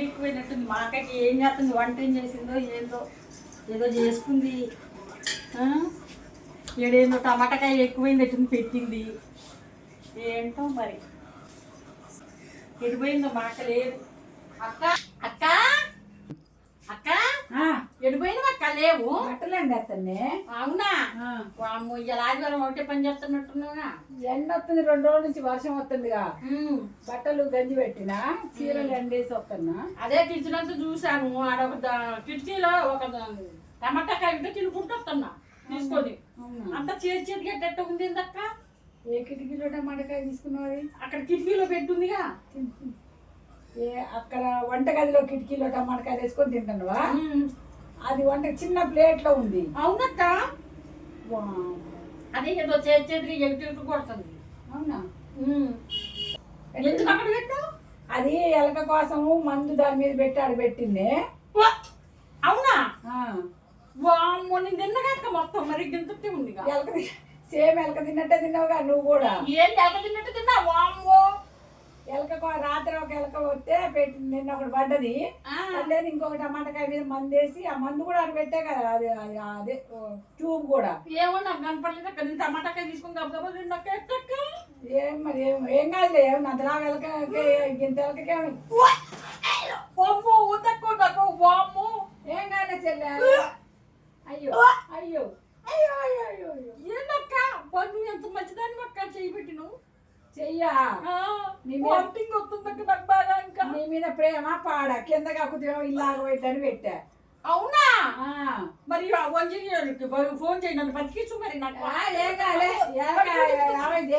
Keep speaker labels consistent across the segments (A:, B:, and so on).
A: ఎక్కువైనట్టుంది మా అక్కకి ఏం చేస్తుంది? వంట ఏం చేసిందో ఏందో ఏదో చేసుకుంది. ఆ? టమాటాకాయ ఎక్కువైంది ఎక్కువైనట్టుంది పెట్టింది. ఏంటో మరి? ఎడిపోయిందో మా అక్క లేదు అక్క అక్క అక్క ఎడిపోయింది అక్క లేవు.
B: బట్టలండి అతన్ని.
A: అవునా? వామ్మో, ఇవాళ ఆదివారం ఒకటే పని చేస్తున్నట్టున్నావుగా
B: ఎండ వస్తుంది రెండు రోజుల నుంచి వర్షం వస్తుందిగా. బట్టలు గంజి పెట్టిన చీరలు ఎండేసి వస్తున్నా.
A: అదే కిచెనంతా చూశాను. ఆడ ఒక కిటికీలో ఒక టమాటా కాయ ఉంటే తినుకుంటూ వస్తున్నా. తీసుకొని. అంతా చేతి చేతికి ఎట్ట ఉంది అక్క
B: ఏ కిటికీలో టమాటకాయ తీసుకున్నది
A: అక్కడ కిటికీలో పెట్టుందిగా
B: ఏ అక్కడ వంటగదిలో కిటికీలో టమాటకాయ వేసుకొని తింటున్నావా. అది వంట చిన్న ప్లేట్లో ఉంది.
A: అవునక్క. అదే ఏదో చేతికి ఎగుటి కొడుతుంది.
B: అవునా.
A: ఎందుకు అక్కడ పెట్టావు?
B: అది ఎలక కోసము మందు దాని మీద పెట్టి పెట్టింది!
A: అవునా? నేను తిన్నగాక మొత్తం. మరి గింతటే ఉందిగా.
B: ఎలక సేమ్ ఎలక తిన్నట్టే తిన్నావుగా నువ్వు కూడా.
A: ఏం ఎలక తిన్నట్టు తిన్నా వామ్మో
B: ఎలక కో- రాత్రి ఒక ఎలక వస్తే పెట్టి నిన్న ఒకటి పడ్డది.
A: ఆ.
B: లేదు ఇంకొక టమాటకాయ మీద మందు వేసి ఆ మందు కూడా అక్కడ పెట్టే కదా అది అది- ట్యూబ్ కూడా.
A: ఏమో నాకు కనపడలేదు అక్కడ నేను టమాటా కాయ తీసుకుని ఎట్టక్క
B: ఏం మరి ఏం ఏం కాదులే అంతలా ఎలక ఇంత ఎలకకే
A: వామ్మో ఉదక్కు నాకు వామ్మో.
B: ఏం కాదులే చెల్లె అయ్యో అయ్యో. అయ్యో అయ్యో అయ్యో
A: ఏందక్క? పన్ను ఎంత మంచిదాన్ని అక్క చేయి పెట్టిను
B: చెయ్యా
A: వామిటింగ్ వస్తుందక్క నాకు బాగా ఇంకా.
B: ప్రేమ పాడ కింద కాకుతేమో ఇల్లాగ పెట్టని పెట్టా.
A: అవునా. మరి వంజనీయులకి ఫోన్ చేయి నన్ను బతికించు మరి నాకు.
B: ఏం కాలే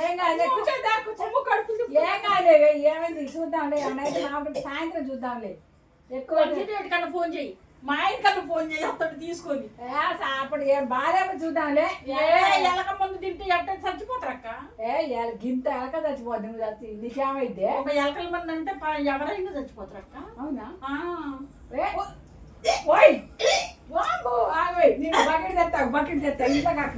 B: ఏం కాలే
A: కూర్చోదా కూర్చొమ్ము కడుపుంది
B: ఏం కాలే ఏమైంది? చూద్దాంలే మామూలు సాయంత్రం చూద్దాంలే. ఎక్కువ
A: కన్నా ఫోన్ చేయి. మా ఆయన కన్నా ఫోన్ చేయి అతడు తీసుకొని.
B: అప్పుడు ఏం బాగాలేమో చూద్దాంలే.
A: ఏ ఎలక మందు తింటే ఎట్ట చచ్చిపోతారక్క
B: ఏ ఎల- గింత ఎలక చచ్చిపోద్ది నువ్వు చచ్చి నీకేమైతే
A: ఒక ఎలకల మంది అంటే ఎవరైనా చచ్చిపోతారక్క
B: అవునా?
A: ఆ.
B: ఏ, ఓయ్ వామ్మో, ఆగోయ్ నేను బకెట్ తెస్తా బకెట్ తెస్తా ఇంట్లో కాకు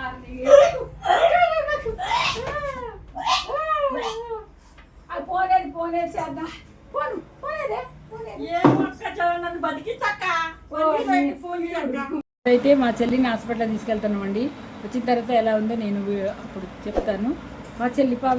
B: అది పోనేది పోనేది చేద్దాం పోను పోనేదే పోనేది
A: ఏం అక్క చ- నన్ను ఫోన్
B: అయితే మా చెల్లిని హాస్పిటల్ తీసుకెళ్తున్నామండి వచ్చిన తర్వాత ఎలా ఉందో నేను అప్పుడు చెప్తాను. మా చెల్లి పాప